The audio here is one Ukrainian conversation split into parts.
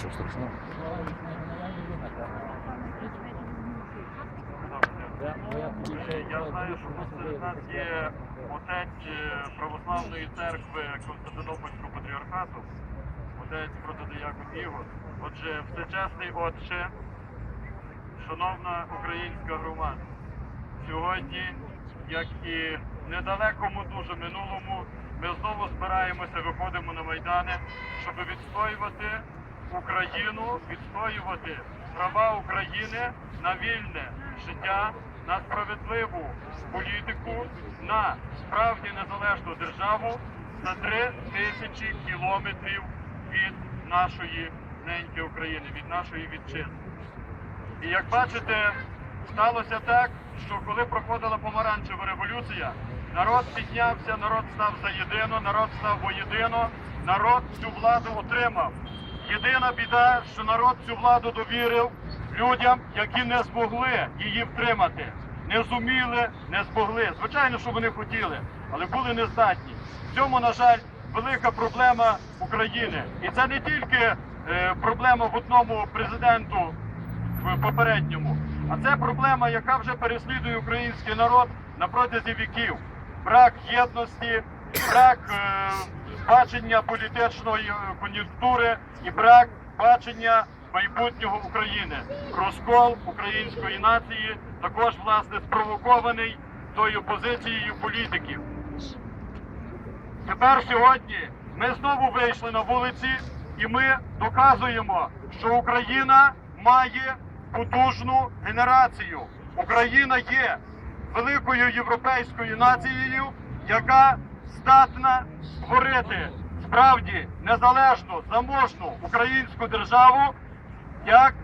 Нічого страшного. Я знаю, що серед нас є отець православної церкви Константинопольського патріархату, отець протодиякон Ігор. Отже, всечесний отче, шановна українська громада, сьогодні, як і в недалекому дуже минулому, ми знову збираємося, виходимо на майдани, щоб відстоювати Україну, відстоювати права України на вільне життя, на справедливу політику, на справді незалежну державу за три тисячі кілометрів від нашої неньки України, від нашої вітчизни. І як бачите, сталося так, що коли проходила помаранчева революція, народ піднявся, народ став за єдино, народ став воєдино, народ цю владу отримав. Єдина біда, що народ цю владу довірив людям, які не змогли її втримати. Не зуміли, не змогли. Звичайно, що вони хотіли, але були нездатні. В цьому, на жаль, велика проблема України. І це не тільки е, проблема в одному президенту в попередньому. А це проблема, яка вже переслідує український народ на протязі віків. Брак єдності, брак е, бачення політичної е, кон'юнктури і брак бачення майбутнього України. Розкол української нації також власне спровокований тою позицією політиків. Тепер сьогодні ми знову вийшли на вулиці і ми доказуємо, що Україна має потужну генерацію. Україна є великою європейською нацією, яка здатна створити справді незалежну, заможну українську державу як,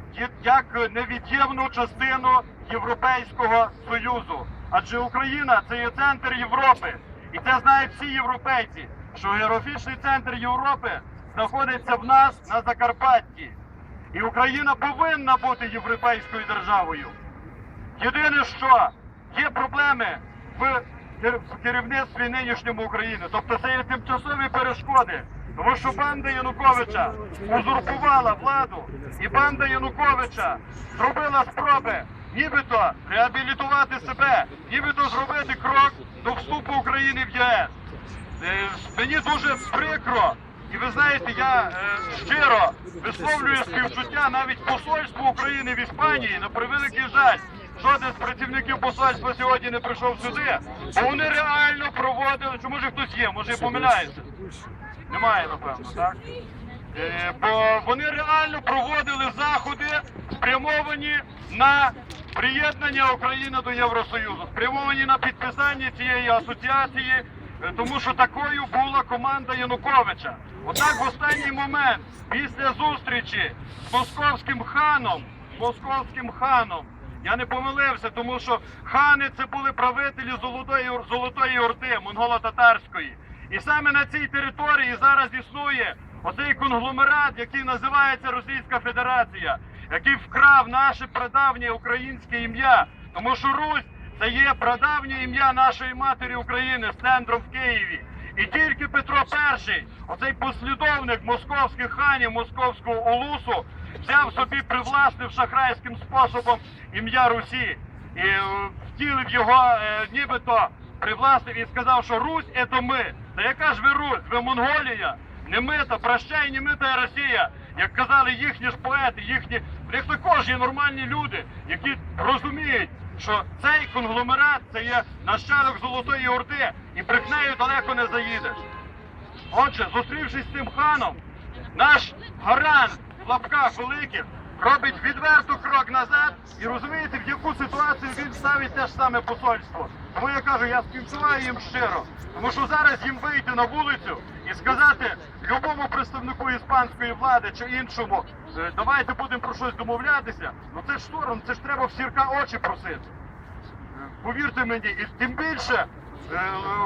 як невід'ємну частину Європейського Союзу. Адже Україна це є центр Європи. І це знають всі європейці, що географічний центр Європи знаходиться в нас на Закарпатті. І Україна повинна бути європейською державою. Єдине, що є проблеми в в керівництві нинішньому України. Тобто це є тимчасові перешкоди. Тому що банда Януковича узурпувала владу, і банда Януковича зробила спроби нібито реабілітувати себе, нібито зробити крок до вступу України в ЄС. Е, Мені дуже прикро, і ви знаєте, я е, щиро висловлюю співчуття навіть посольству України в Іспанії на превеликий жаль. Жоден з працівників посольства сьогодні не прийшов сюди, бо вони реально проводили. Чи може хтось є? Може я помиляюся? Немає, напевно, так? Е, бо вони реально проводили заходи, спрямовані на приєднання України до Євросоюзу, спрямовані на підписання цієї асоціації, е, тому що такою була команда Януковича. Однак в останній момент, після зустрічі з московським ханом, московським ханом, я не помилився, тому що хани це були правителі Золотої, Золотої Орди, монголо-татарської. І саме на цій території зараз існує оцей конгломерат, який називається Російська Федерація, який вкрав наше прадавнє українське ім'я. Тому що Русь це є прадавнє ім'я нашої матері України з центром в Києві. І тільки Петро І, оцей послідовник московських ханів, московського улусу, взяв собі привласнив шахрайським способом ім'я Русі і е, втілив його е, нібито привласнив і сказав, що Русь це ми. Та яка ж ви Русь? Ви Монголія? Не ми та прощай, не ми та Росія. Як казали їхні ж поети, їхні них також є нормальні люди, які розуміють, що цей конгломерат це є нащадок Золотої Орди, і брехнею далеко не заїдеш. Отже, зустрівшись з цим ханом, наш гарант в лапках великих робить відверто крок назад і розумієте, в яку ситуацію він ставить те ж саме посольство. Тому я кажу, я співчуваю їм щиро. Тому що зараз їм вийти на вулицю і сказати любому представнику іспанської влади чи іншому, «Е, давайте будемо про щось домовлятися. Ну це ж сором, це ж треба в сірка очі просити. Повірте мені, і тим більше е,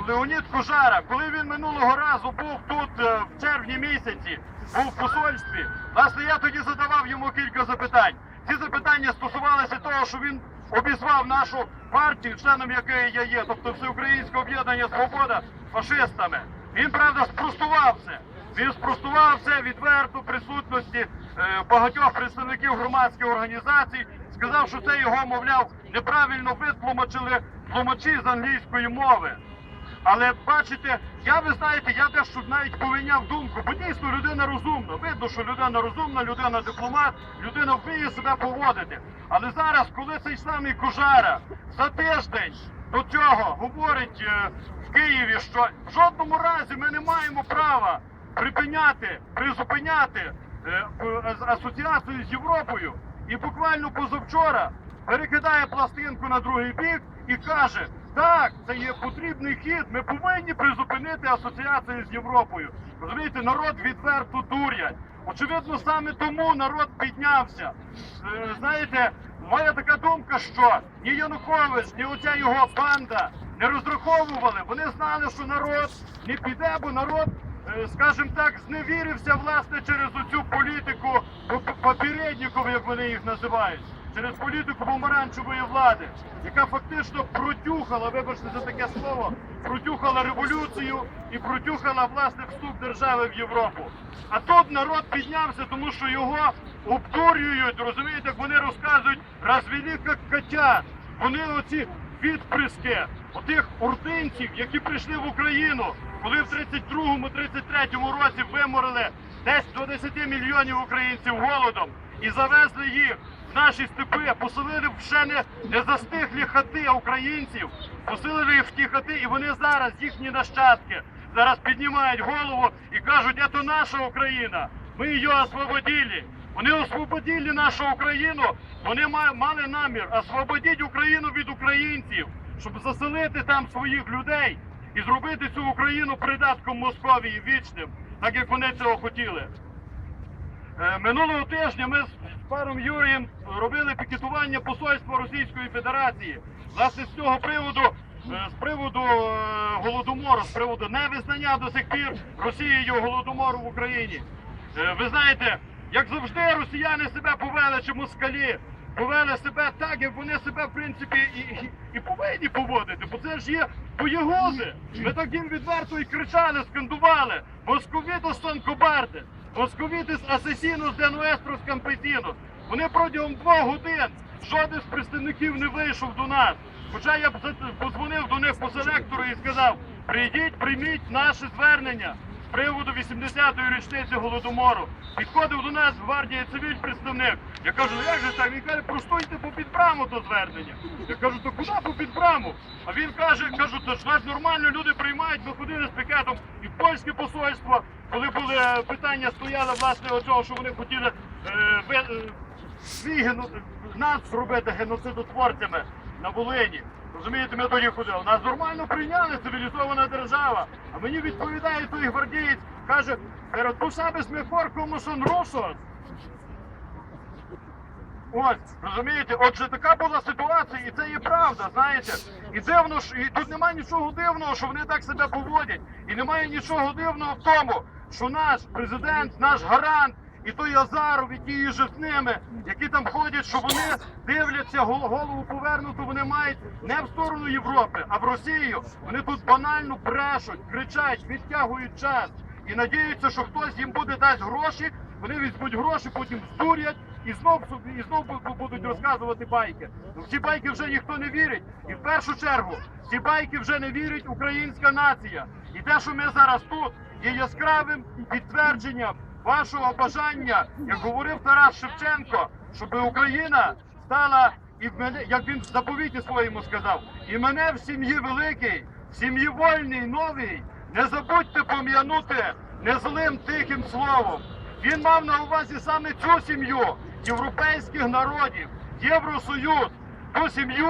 Леонід Кожара, коли він минулого разу був тут е, в червні місяці, був в посольстві, власне, я тоді задавав йому кілька запитань. Ці запитання стосувалися того, що він обізвав нашу партію, членом якої я є, тобто Всеукраїнське об'єднання Свобода фашистами. Він правда спростував це. Він спростував це відверто присутності е, багатьох представників громадських організацій. Сказав, що це його, мовляв, неправильно витлумачили тлумачі з англійської мови. Але бачите, я ви знаєте, я дещо навіть повиняв думку, бо дійсно людина розумна. Видно, що людина розумна, людина дипломат, людина вміє себе поводити. Але зараз, коли цей самий Кожара за тиждень до цього говорить е, в Києві, що в жодному разі ми не маємо права припиняти, призупиняти е, з- асоціацію з Європою, і буквально позавчора перекидає пластинку на другий бік і каже: так, це є потрібний хід. Ми повинні призупинити асоціацію з Європою. Розумієте, народ відверто дурять. Очевидно, саме тому народ піднявся. Е, Знаєте, моя така думка, що ні Янукович, ні оця його банда не розраховували. Вони знали, що народ не піде, бо народ, е, скажімо так, зневірився власне через оцю політику поп- як вони їх називають. Через політику помаранчевої влади, яка фактично протюхала, вибачте за таке слово, протюхала революцію і протюхала власне вступ держави в Європу. А тут народ піднявся, тому що його обдурюють, розумієте, як вони розказують, розвели як котят. Вони оці відприски отих урдинців, які прийшли в Україну, коли в 32-33 році виморили десь до 10 мільйонів українців голодом і завезли їх наші степи, поселили ще не, не застиглі хати українців, поселили їх в ті хати, і вони зараз, їхні нащадки, зараз піднімають голову і кажуть, це наша Україна, ми її освободили. Вони освободили нашу Україну, вони мали намір освободити Україну від українців, щоб заселити там своїх людей і зробити цю Україну придатком Московії вічним, так як вони цього хотіли. Е, Минулого тижня ми з паром Юрієм робили пікетування посольства Російської Федерації. Власне, з цього приводу, е, з приводу е, голодомору, з приводу невизнання до сих пір Росією голодомору в Україні. Ви знаєте, як завжди, росіяни себе повели чи москалі. Повели себе так, як вони себе в принципі і, і, повинні поводити, бо це ж є боєгузи. Ми так їм відверто і кричали, скандували. Московітос сон московітис асесінус де nuestros campesinos. Вони протягом двох годин жоден з представників не вийшов до нас. Хоча я б подзвонив до них по селектору і сказав: прийдіть, прийміть наше звернення приводу 80-ї річниці голодомору. Підходив до нас гвардія цивіль представник. Я кажу, як же так? Він каже, простойте по браму то звернення. Я кажу, то куди по браму? А він каже, кажу, то ж нас нормально люди приймають, ми ходили з пікетом і в польське посольство, коли були е, питання, стояли власне оцього, що вони хотіли е, ви- е, свій гено... нас зробити геноцидотворцями на Волині. Розумієте, ми тоді ходили. Нас нормально прийняли, цивілізована держава. А мені відповідає той гвардієць, каже, перед посаби мejor como son rusos. Ось, розумієте, отже, така була ситуація, і це є правда, знаєте. І дивно ж, і тут немає нічого дивного, що вони так себе поводять. І немає нічого дивного в тому, що наш президент, наш гарант, і той Азаров, і ті з ними, які там ходять, що вони дивляться гол- голову повернуту, вони мають не в сторону Європи, а в Росію. Вони тут банально брешуть, кричать, відтягують час і надіються, що хтось їм буде дасть гроші. Вони візьмуть гроші, потім здурять і знов і знов будуть розказувати байки. Ну, ці байки вже ніхто не вірить. І в першу чергу ці байки вже не вірить українська нація. І те, що ми зараз тут, є яскравим підтвердженням вашого бажання, як говорив Тарас Шевченко, щоб Україна стала і в мене, як він в заповіті своєму сказав, і мене в сім'ї великій, в сім'ї вольній, новій, не забудьте пом'янути незлим тихим словом. Він мав на увазі саме цю сім'ю європейських народів, Євросоюз, ту сім'ю,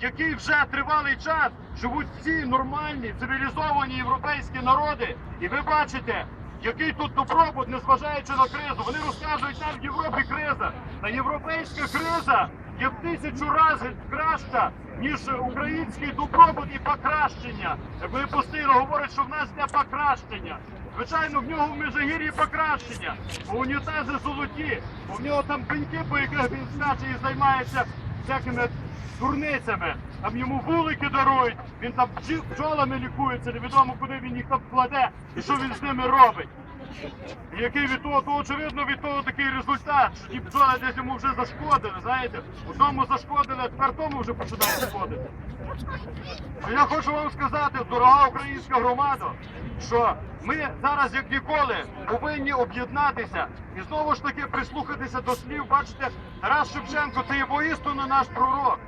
в якій вже тривалий час живуть всі нормальні цивілізовані європейські народи. І ви бачите, який тут добробут, незважаючи на кризу. Вони розказують, там в Європі криза. Та європейська криза є в тисячу разів краща, ніж український добробут і покращення. Вони постійно говорять, що в нас йде покращення. Звичайно, в нього в Межигір'ї покращення, бо унітази золоті, бо в нього там пеньки, по яких він скаче і займається всякими дурницями. Там йому вулики дарують, він там бджолами лікується, невідомо куди він їх там кладе і що він з ними робить. Який від того, то очевидно від того такий результат, що ті бджоли десь йому вже зашкодили, знаєте, одному зашкодили, а тепер тому вже починають шкодити. Я хочу вам сказати, дорога українська громада, що ми зараз, як ніколи, повинні об'єднатися і знову ж таки прислухатися до слів. Бачите, Тарас Шевченко це є воістину наш пророк.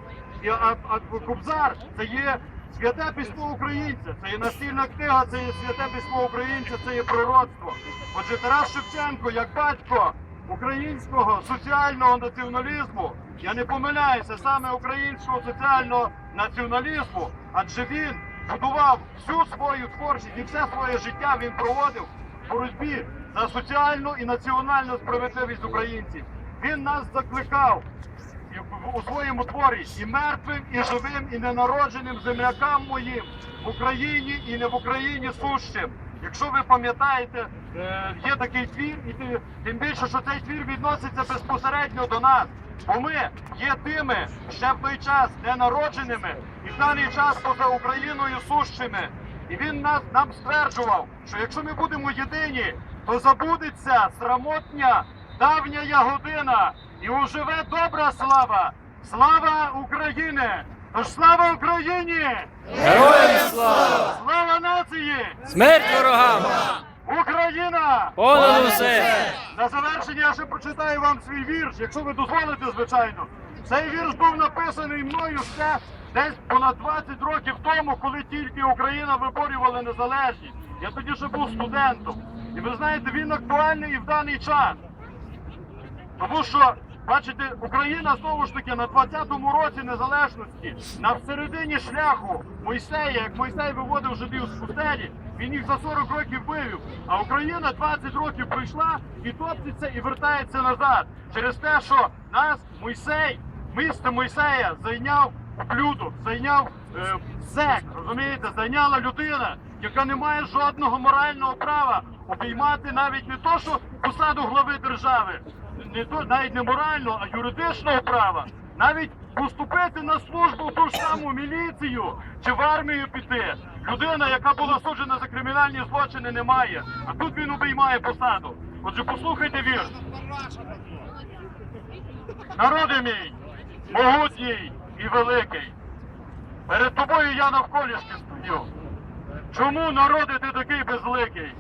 І, а, а Кобзар це є святе письмо українця, це є настільна книга, це є святе письмо українця, це є пророцтво. Отже, Тарас Шевченко, як батько українського соціального націоналізму, я не помиляюся, саме українського соціального націоналізму, адже він будував всю свою творчість і все своє життя він проводив в боротьбі за соціальну і національну справедливість українців. Він нас закликав у своєму творі і мертвим, і живим, і ненародженим землякам моїм в Україні і не в Україні сущим. Якщо ви пам'ятаєте, е, є такий твір, і тим більше, що цей твір відноситься безпосередньо до нас. Бо ми є тими ще в той час ненародженими і в даний час поза Україною сущими. І він нас нам стверджував, що якщо ми будемо єдині, то забудеться срамотня давня година, і уживе добра слава. Слава України! Тож слава Україні! Героям слава! Слава нації! Смерть ворогам! Україна! Понад усе! На завершення я ще прочитаю вам свій вірш, якщо ви дозволите, звичайно. Цей вірш був написаний мною ще десь понад 20 років тому, коли тільки Україна виборювала незалежність. Я тоді ще був студентом. І ви знаєте, він актуальний і в даний час. Тому що, бачите, Україна знову ж таки на 20-му році незалежності, на середині шляху Мойсея, як Мойсей виводив жидів з пустелі, він їх за 40 років вивів. А Україна 20 років пройшла і топчеться і вертається назад. Через те, що нас Мойсей, місто Мойсея зайняв блюдо, зайняв е, сек, розумієте, зайняла людина, яка не має жодного морального права обіймати навіть не то, що посаду глави держави, не то навіть не морального, а юридичного права. Навіть поступити на службу в ту ж саму міліцію чи в армію піти. Людина, яка була суджена за кримінальні злочини, не має. А тут він обіймає посаду. Отже, послухайте вірш. Народи мій, могутній і великий. Перед тобою я навколішки стою. Чому народи ти такий безликий?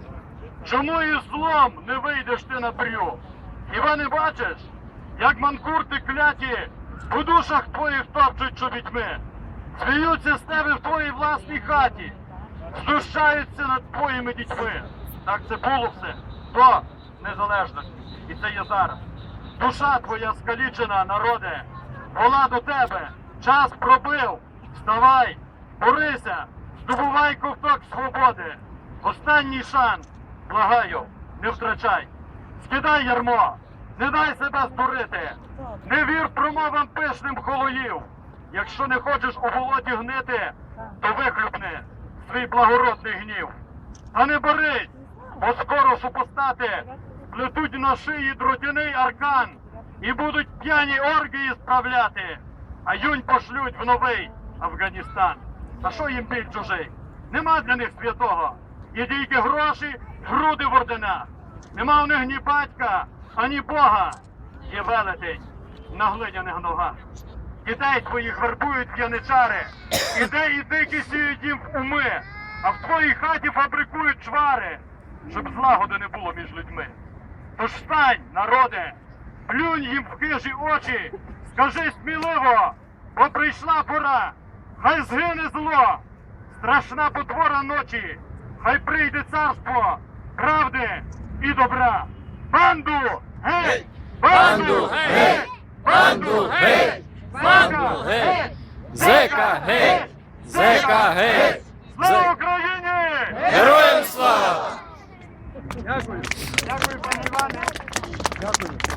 Чому із злом не вийдеш ти на брю? Хіба не бачиш, як манкурти кляті у душах твоїх топчуть чобітьми, сміються з тебе в твоїй власній хаті, знущаються над твоїми дітьми. Так це було все до незалежності. І це є зараз. Душа твоя скалічена, народе, вола до тебе, час пробив. Вставай, борися, здобувай ковток свободи. Останній шанс, благаю, не втрачай. Скидай ярмо, не дай себе здурити. Не вір промовам пишним холоїв. Якщо не хочеш у болоті гнити, то вихлюпни свій благородний гнів. Та не борись, бо скоро супостати плетуть на шиї дротяний аркан і будуть п'яні оргії справляти, а юнь пошлють в новий Афганістан. Та що їм біль чужий? Нема для них святого. Є тільки гроші, груди в орденах. Нема в них ні батька, ані Бога. Є велетень на глиняних ногах. Дітей твоїх вербують п'яничари. Іде і дикі сіють їм уми, а в твоїй хаті фабрикують чвари, щоб злагоди не було між людьми. Тож встань, народе, плюнь їм в хижі очі, скажи сміливо, бо прийшла пора, хай згине зло, страшна потвора ночі, хай прийде царство правди і добра. Банду геть! Банду геть! Банду геть! Банду геть! Зека геть! Зека геть! Слава Україні! Героям слава! Дякую. Дякую, пане Іване. Дякую.